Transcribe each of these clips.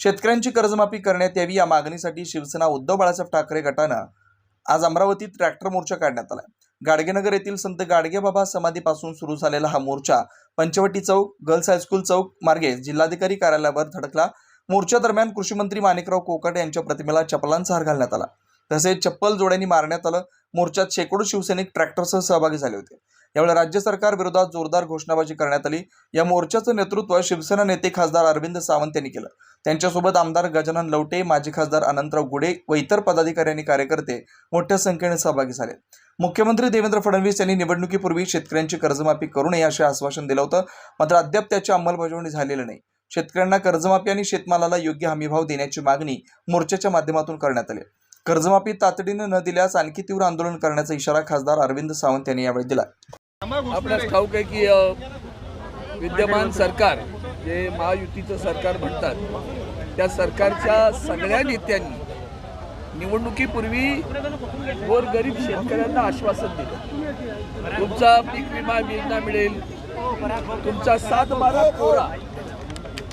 शेतकऱ्यांची कर्जमाफी करण्यात यावी या मागणीसाठी शिवसेना उद्धव बाळासाहेब ठाकरे गटानं आज अमरावतीत ट्रॅक्टर मोर्चा काढण्यात आला गाडगेनगर येथील संत गाडगेबाबा समाधीपासून सुरू झालेला हा मोर्चा पंचवटी चौक गर्ल्स हायस्कूल चौक मार्गे जिल्हाधिकारी कार्यालयावर धडकला. मोर्चा दरम्यान कृषी मंत्री माणिकराव कोकाटे यांच्या प्रतिमेला चपलांचा हार घालण्यात आला. तसेच चप्पल जोड्यांनी मारण्यात आलं. मोर्चात शेकडो शिवसैनिक ट्रॅक्टरसह सहभागी झाले होते. यावेळी राज्य सरकार विरोधात जोरदार घोषणाबाजी करण्यात आली. या मोर्चाचं नेतृत्व शिवसेना नेते खासदार अरविंद सावंत यांनी केलं. त्यांच्यासोबत आमदार गजानन लवटे माजी खासदार अनंतराव गुडे व इतर पदाधिकारी आणि कार्यकर्ते मोठ्या संख्येने सहभागी झाले. मुख्यमंत्री देवेंद्र फडणवीस यांनी निवडणुकीपूर्वी शेतकऱ्यांची कर्जमाफी करू नये असे आश्वासन दिलं होतं मात्र अद्याप त्याची अंमलबजावणी झालेली नाही. शेतकऱ्यांना कर्जमाफी आणि शेतमालाला योग्य हमीभाव देण्याची मागणी मोर्चाच्या माध्यमातून करण्यात आली. कर्जमाफी तातडीनं न दिल्यास आणखी तीव्र आंदोलन करण्याचा इशारा खासदार अरविंद सावंत यांनी यावेळी दिला. आपल्यास ठाऊक आहे की विद्यमान सरकार जे महायुतीचं सरकार म्हणतात त्या सरकारच्या सगळ्या नेत्यांनी निवडणुकीपूर्वी गोरगरीब शेतकऱ्यांना आश्वासन दिलं. तुमचा पीक विमा योजना मिळेल. तुमचा सात बारा कोरा.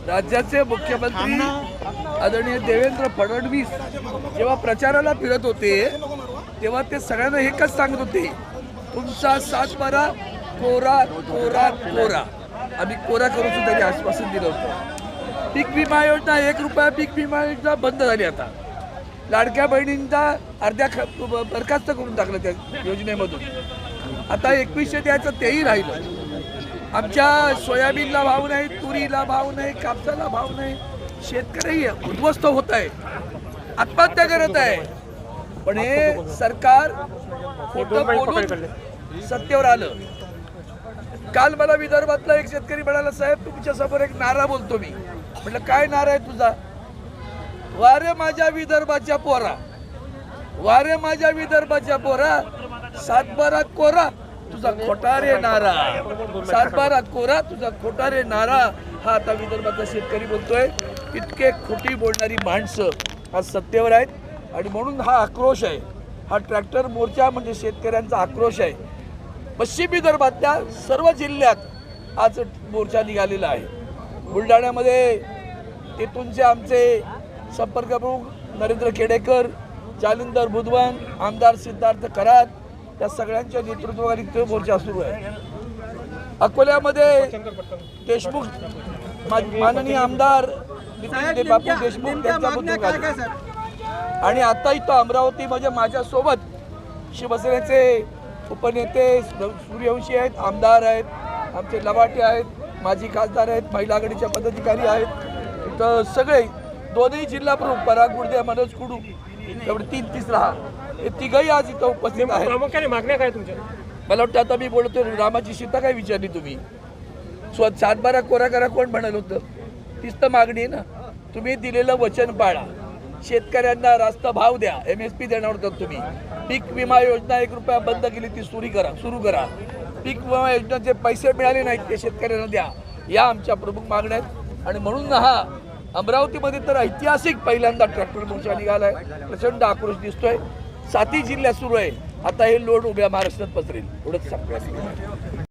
राज्याचे मुख्यमंत्री आदरणीय देवेंद्र फडणवीस जेव्हा प्रचाराला फिरत होते तेव्हा ते सगळ्यांना एकच सांगत होते तुमचा सात बारा कोरा कोरा कोरा. आम्ही कोरा करून सुद्धा हे आश्वासन दिलं होतं. पीक विमा योजना एक रुपया पीक विमा योजना बंद झाली आता. लाडक्या बहिणींचा अर्ध्या ख बरखास्त करून टाकलं त्या योजनेमधून. आता एकवीसशे द्यायचं तेही राहिलं. आमच्या सोयाबीनला भाव नाही तुरीला भाव नाही कापसाला भाव नाही शेतकरी उद्ध्वस्त होत आहे. आत्महत्या करत आहे. पण हे सरकार खोटं बोलून सत्तेवर आलं. काल मला विदर्भातला एक शेतकरी म्हणाला साहेब तुमच्यासमोर एक नारा बोलतो मी. म्हटलं काय नारा आहे तुझा? वारे माझ्या विदर्भाच्या पोरा. वारे माझ्या विदर्भाच्या पोरा. सातबारा कोरा तुझा खोटारे नारा. सातबारा कोरा तुझा खोटारे नारा. हा आता विदर्भातला शेतकरी बोलतोय. इतके खोटी बोलणारी माणसं आज सत्तेवर आहेत. आणि म्हणून हा आक्रोश आहे. हा ट्रॅक्टर मोर्चा म्हणजे शेतकऱ्यांचा आक्रोश आहे. पश्चिम विदर्भातल्या सर्व जिल्ह्यात आज मोर्चा निघालेला आहे. बुलढाण्यामध्ये तेथूनचे आमचे संपर्क प्रमुख नरेंद्र केडेकर जालिंदर बुधवान आमदार सिद्धार्थ करात या सगळ्यांच्या नेतृत्वाखाली तो मोर्चा सुरू आहे. अकोल्यामध्ये देशमुख माननीय आमदार बापू देशमुख आहे. आणि आता इथं अमरावती म्हणजे माझ्यासोबत शिवसेनेचे उपनेते सूर्यवंशी आहेत आमदार आहेत आमचे लवाटे आहेत माजी खासदार आहेत महिला आघाडीच्या पदाधिकारी आहेत. इथं सगळे दोन्ही जिल्हा प्रमुख पराग गुडदे मनोज कुडू एवढे तीन तिसरा हे तिघही आज इथं उपस्थित आहेत. प्रामुख्याने मागण्या काय तुमच्या? मला वाटतं आता मी बोलतो रामाची सीता काय विचारली तुम्ही? स्व सातबारा कोरा करा कोण म्हणाल होतं? तीच तर मागणी आहे ना. तुम्ही दिलेलं वचन पाळा. शेतकऱ्यांना रास्त भाव द्या. एम एस पी देणार होतात तुम्ही. पीक विमा योजना एक रुपया बंद केली ती सुरू करा सुरू करा. पीक विमा योजनेचे पैसे मिळाले नाहीत ते शेतकऱ्यांना द्या. या आमच्या प्रमुख मागण्या आहेत. आणि म्हणून हा अमरावतीमध्ये तर ऐतिहासिक पहिल्यांदा ट्रॅक्टर मोर्चा आहे प्रचंड आक्रोश दिसतोय. साती जिल्ह्यात सुरू आहे. आता हे लोड उभ्या महाराष्ट्रात पसरेल. एवढंच सांगतो